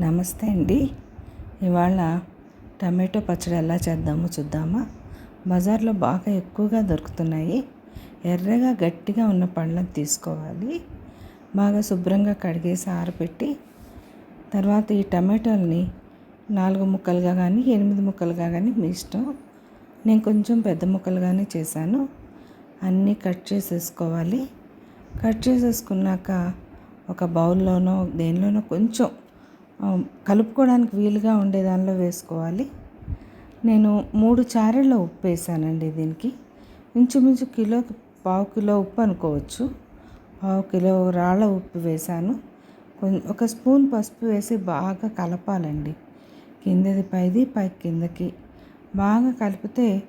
నమస్తే అండి. ఇవాళ టమాటో పచ్చడి ఎలా చేద్దామో చూద్దామా? బజార్లో బాగా ఎక్కువగా దొరుకుతున్నాయి. ఎర్రగా గట్టిగా ఉన్న పళ్ళని తీసుకోవాలి. బాగా శుభ్రంగా కడిగేసి ఆరబెట్టి తర్వాత ఈ టమాటోల్ని నాలుగు ముక్కలుగా కానీ ఎనిమిది ముక్కలుగా కానీ మీ ఇష్టం. నేను కొంచెం పెద్ద ముక్కలుగానే చేశాను. అన్నీ కట్ చేసేసుకోవాలి. కట్ చేసేసుకున్నాక ఒక బౌల్లోనో దేనిలోనో కొంచెం కలుపుకోవడానికి వీలుగా ఉండే దానిలో వేసుకోవాలి. నేను మూడు చారెళ్ళ ఉప్పు వేసానండి దీనికి. ఇంచుమించు కిలోకి పావు కిలో ఉప్పు అనుకోవచ్చు. పావు కిలో రాళ్ళ ఉప్పు వేసాను. కొం- ఒక స్పూన్ పసుపు వేసి బాగా కలపాలండి. కిందది పైది పై కిందకి. బాగా కలిపితే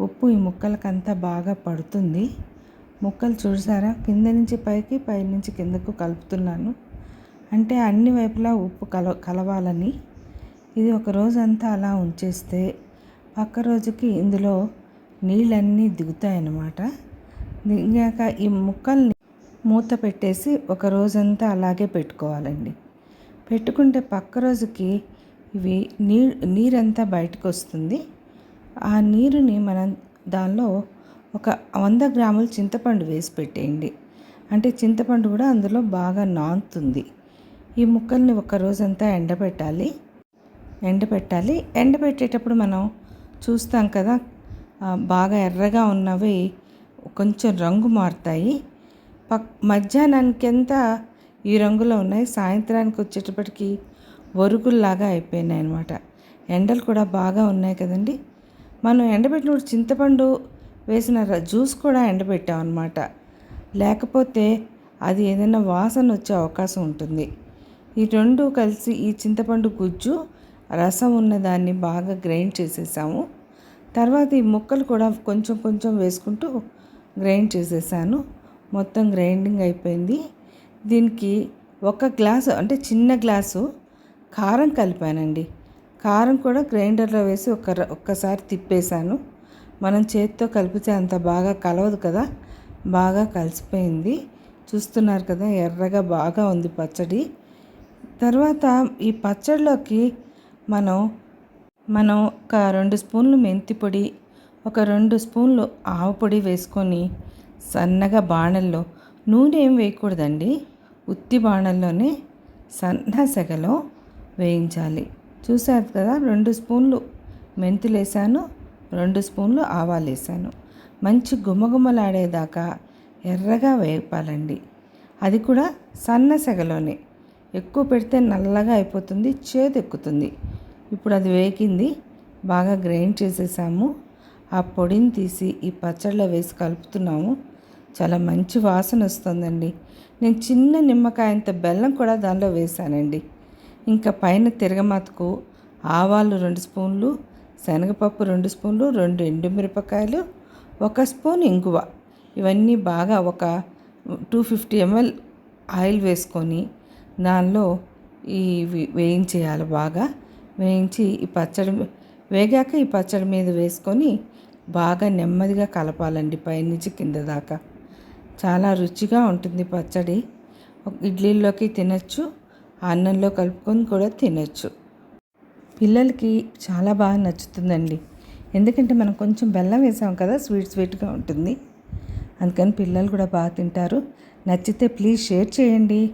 ఉప్పు ఈ ముక్కలకంతా బాగా పడుతుంది. ముక్కలు చూసారా? కింద నుంచి పైకి పై నుంచి కిందకు కలుపుతున్నాను. అంటే అన్ని వైపులా ఉప్పు కల కలవాలని. ఇది ఒక రోజంతా అలా ఉంచేస్తే పక్క రోజుకి ఇందులో నీళ్ళన్నీ దిగుతాయన్నమాట. దిగాక ఈ ముక్కల్ని మూత పెట్టేసి ఒక రోజంతా అలాగే పెట్టుకోవాలండి. పెట్టుకుంటే పక్క రోజుకి ఇవి నీ నీరంతా బయటకు వస్తుంది ఆ నీరుని మనం దానిలో ఒక వంద గ్రాములు చింతపండు వేసి పెట్టేయండి. అంటే చింతపండు కూడా అందులో బాగా నానుతుంది. ఈ ముక్కల్ని ఒక రోజంతా ఎండబెట్టాలి. ఎండబెట్టాలి. ఎండబెట్టేటప్పుడు మనం చూస్తాం కదా బాగా ఎర్రగా ఉన్నవి కొంచెం రంగు మారుతాయి. పక్ మధ్యాహ్నానికి ఎంత ఈ రంగులో ఉన్నాయి? సాయంత్రానికి వచ్చేటప్పటికి ఒరుగుల్లాగా అయిపోయినాయి అనమాట ఎండలు కూడా బాగా ఉన్నాయి కదండి. మనం ఎండబెట్టినప్పుడు చింతపండు వేసిన జ్యూస్ కూడా ఎండబెట్టాం అనమాట లేకపోతే అది ఏదైనా వాసన వచ్చే అవకాశం ఉంటుంది. ఈ రెండు కలిసి ఈ చింతపండు గుజ్జు రసం ఉన్నదాన్ని బాగా గ్రైండ్ చేసేసాము. తర్వాత ఈ ముక్కలు కూడా కొంచెం కొంచెం వేసుకుంటూ గ్రైండ్ చేసేసాను. మొత్తం గ్రైండింగ్ అయిపోయింది. దీనికి ఒక గ్లాసు అంటే చిన్న గ్లాసు కారం కలిపానండి. కారం కూడా గ్రైండర్లో వేసి ఒక ఒక్కసారి తిప్పేశాను. మనం చేతితో కలిపితే అంత బాగా కలవదు కదా? బాగా కలిసిపోయింది. చూస్తున్నారు కదా ఎర్రగా బాగా ఉంది పచ్చడి. తర్వాత ఈ పచ్చడిలోకి మనం మనం ఒక రెండు స్పూన్లు మెంతి పొడి ఒక రెండు స్పూన్లు ఆవు పొడి వేసుకొని సన్నగా బాణల్లో నూనె ఏం వేయకూడదండి. ఉత్తి బాణల్లోనే సన్న సెగలో వేయించాలి. చూసారు కదా రెండు స్పూన్లు మెంతులు వేసాను రెండు స్పూన్లు ఆవాలు వేసాను. మంచి గుమగుమలాడేదాకా ఎర్రగా వేపాలండి. అది కూడా సన్న సెగలోనే. ఎక్కువ పెడితే నల్లగా అయిపోతుంది చేదు ఎక్కుతుంది. ఇప్పుడు అది వేగింది బాగా గ్రైండ్ చేసేసాము. ఆ పొడిని తీసి ఈ పచ్చడిలో వేసి కలుపుతున్నాము. చాలా మంచి వాసన వస్తుందండి. నేను చిన్న నిమ్మకాయంత బెల్లం కూడా దానిలో వేసానండి. ఇంకా పైన తిరగమాతకు ఆవాలు రెండు స్పూన్లు శనగపప్పు రెండు స్పూన్లు రెండు ఎండుమిరపకాయలు ఒక స్పూన్ ఇంగువ. ఇవన్నీ బాగా ఒక టూ ఫిఫ్టీ ఎంఎల్ ఆయిల్ వేసుకొని దానిలో ఈ వేయించేయాలి బాగా. వేయించి ఈ పచ్చడి వేగాక ఈ పచ్చడి మీద వేసుకొని బాగా నెమ్మదిగా కలపాలండి పైనుంచి కింద దాకా. చాలా రుచిగా ఉంటుంది పచ్చడి. ఇడ్లీల్లోకి ఇడ్లీలోకి తినచ్చు అన్నంలో కలుపుకొని కూడా తినచ్చు. పిల్లలకి చాలా బాగా నచ్చుతుందండి. ఎందుకంటే మనం కొంచెం బెల్లం వేసాం కదా స్వీట్ స్వీట్గా ఉంటుంది. అందుకని పిల్లలు కూడా బాగా తింటారు. నచ్చితే ప్లీజ్ షేర్ చేయండి.